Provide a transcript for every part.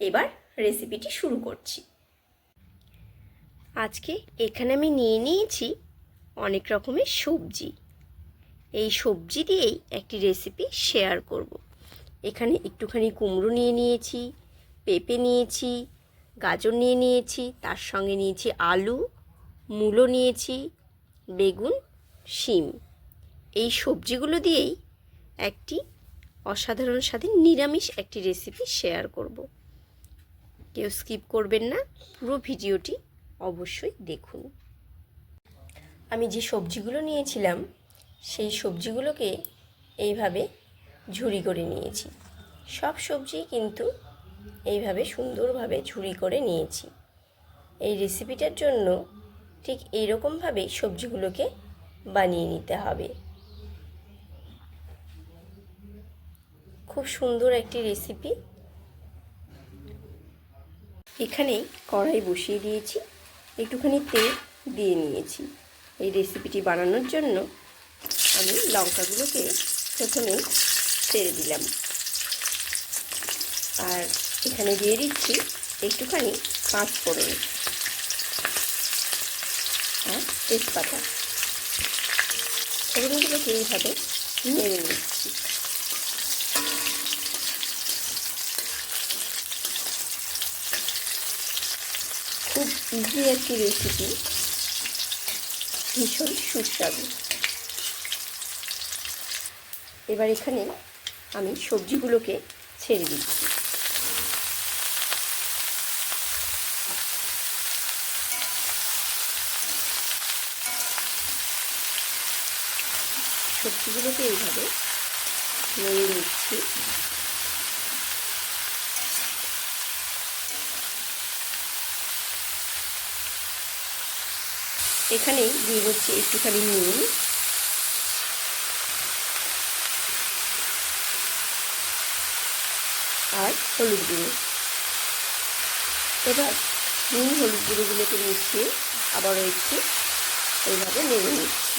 এবার রেসিপিটি শুরু করছি। আজকে এখানে আমি নিয়ে নিয়েছি অনেক রকমের সবজি। এই সবজি দিয়েই একটি রেসিপি শেয়ার করব। এখানে একটুখানি কুমড়ো নিয়ে নিয়েছি, পেঁপে নিয়েছি, গাজর নিয়ে নিয়েছি, তার সঙ্গে নিয়েছি আলু, মূলো নিয়েছি, বেগুন, শিম। এই সবজিগুলো দিয়েই একটি অসাধারণ স্বাদের নিরামিষ একটি রেসিপি শেয়ার করব। কেউ স্কিপ করবেন না, পুরো ভিডিওটি অবশ্যই দেখুন। আমি যে সবজিগুলো নিয়েছিলাম, সেই সবজিগুলোকে এইভাবে ঝুরি করে নিয়েছি। সব সবজি কিন্তু এইভাবে সুন্দরভাবে ঝুরি করে নিয়েছি। এই রেসিপিটার জন্য ঠিক এইরকমভাবেই সবজিগুলোকে বানিয়ে নিতে হবে। খুব সুন্দর একটি রেসিপি এখানেই কড়াই বসিয়ে দিয়েছি, একটুখানি তেল দিয়ে নিয়েছি। এই রেসিপিটি বানানোর জন্য আমি লঙ্কাগুলোকে প্রথমে ছেড়ে দিলাম। আর এখানে দিয়ে দিচ্ছি একটুখানি পাঁচ ফোড়ন আর তেজপাতা। ফোড়নগুলোকে এইভাবে নেড়ে নিচ্ছি খুব ইজি একটি রেসিপি ভীষণ সুস্বাদু। এবার এখানে আমি সবজিগুলোকে ছেড়ে দিচ্ছি। সবজিগুলোকে এইভাবে নেড়ে নিচ্ছি। এখানে দিয়ে হচ্ছে একটুখানি নুন। আর হলুদ গুঁড়ো। এবার নুন হলুদ গুঁড়োগুলোকে মিশিয়ে আবারও একটু এইভাবে নেড়ে নিচ্ছি।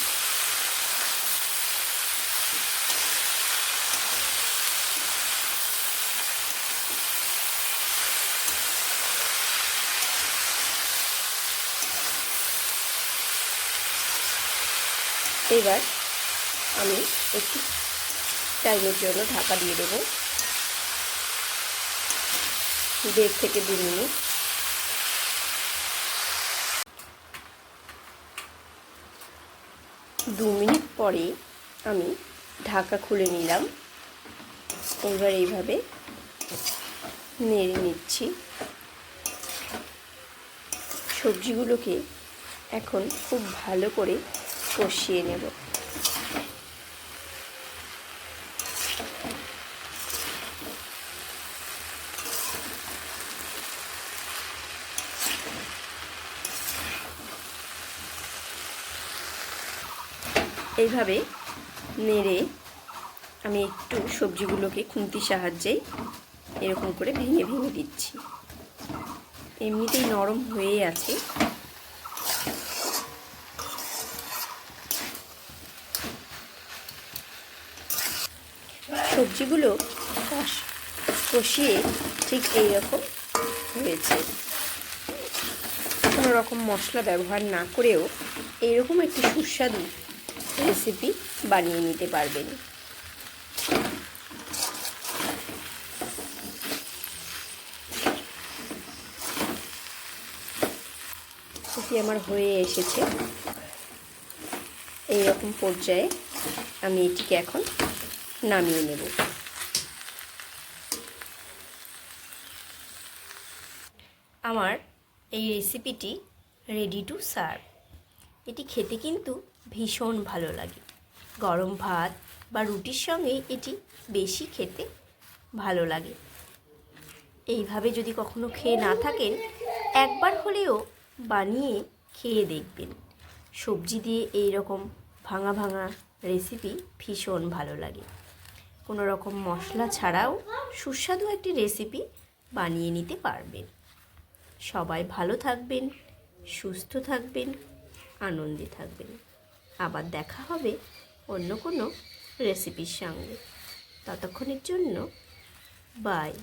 এবার আমি একটু টাইমের জন্য ঢাকা দিয়ে দেবো। দেড় থেকে দু মিনিট। দু মিনিট পরে আমি ঢাকা খুলে নিলাম। এবার এইভাবে নেড়ে নিচ্ছি। সবজিগুলোকে এখন খুব ভালো করে কষিয়ে নেব। এইভাবে নেড়ে আমি একটু সবজিগুলোকে খুন্তির সাহায্যে এরকম করে ভেঙে ভেঙে দিচ্ছি। এমনিতেই নরম হয়ে আছে। সবজিগুলো কষিয়ে ঠিক এইরকম হয়েছে। কোনো রকম মশলা ব্যবহার না করেও এইরকম একটি সুস্বাদু রেসিপি বানিয়ে নিতে পারবেন। আমার হয়ে এসেছে। এই রকম পর্যায়ে আমি এটিকে এখন নামিয়ে নেব। আমার এই রেসিপিটি রেডি টু সার্ভ এটি খেতে কিন্তু ভীষণ ভালো লাগে। গরম ভাত বা রুটির সঙ্গে এটি বেশি খেতে ভালো লাগে। এইভাবে যদি কখনো খেয়ে না থাকেন, একবার হলেও বানিয়ে খেয়ে দেখবেন। সবজি দিয়ে এই রকম ভাঙা ভাঙা রেসিপি ভীষণ ভালো লাগে। কোনো রকম মশলা ছাড়াও সুস্বাদু একটি রেসিপি বানিয়ে নিতে পারবেন। সবাই ভালো থাকবেন, সুস্থ থাকবেন, আনন্দে থাকবেন। আবার দেখা হবে অন্য কোনো রেসিপির সঙ্গে। ততক্ষণের জন্য বাই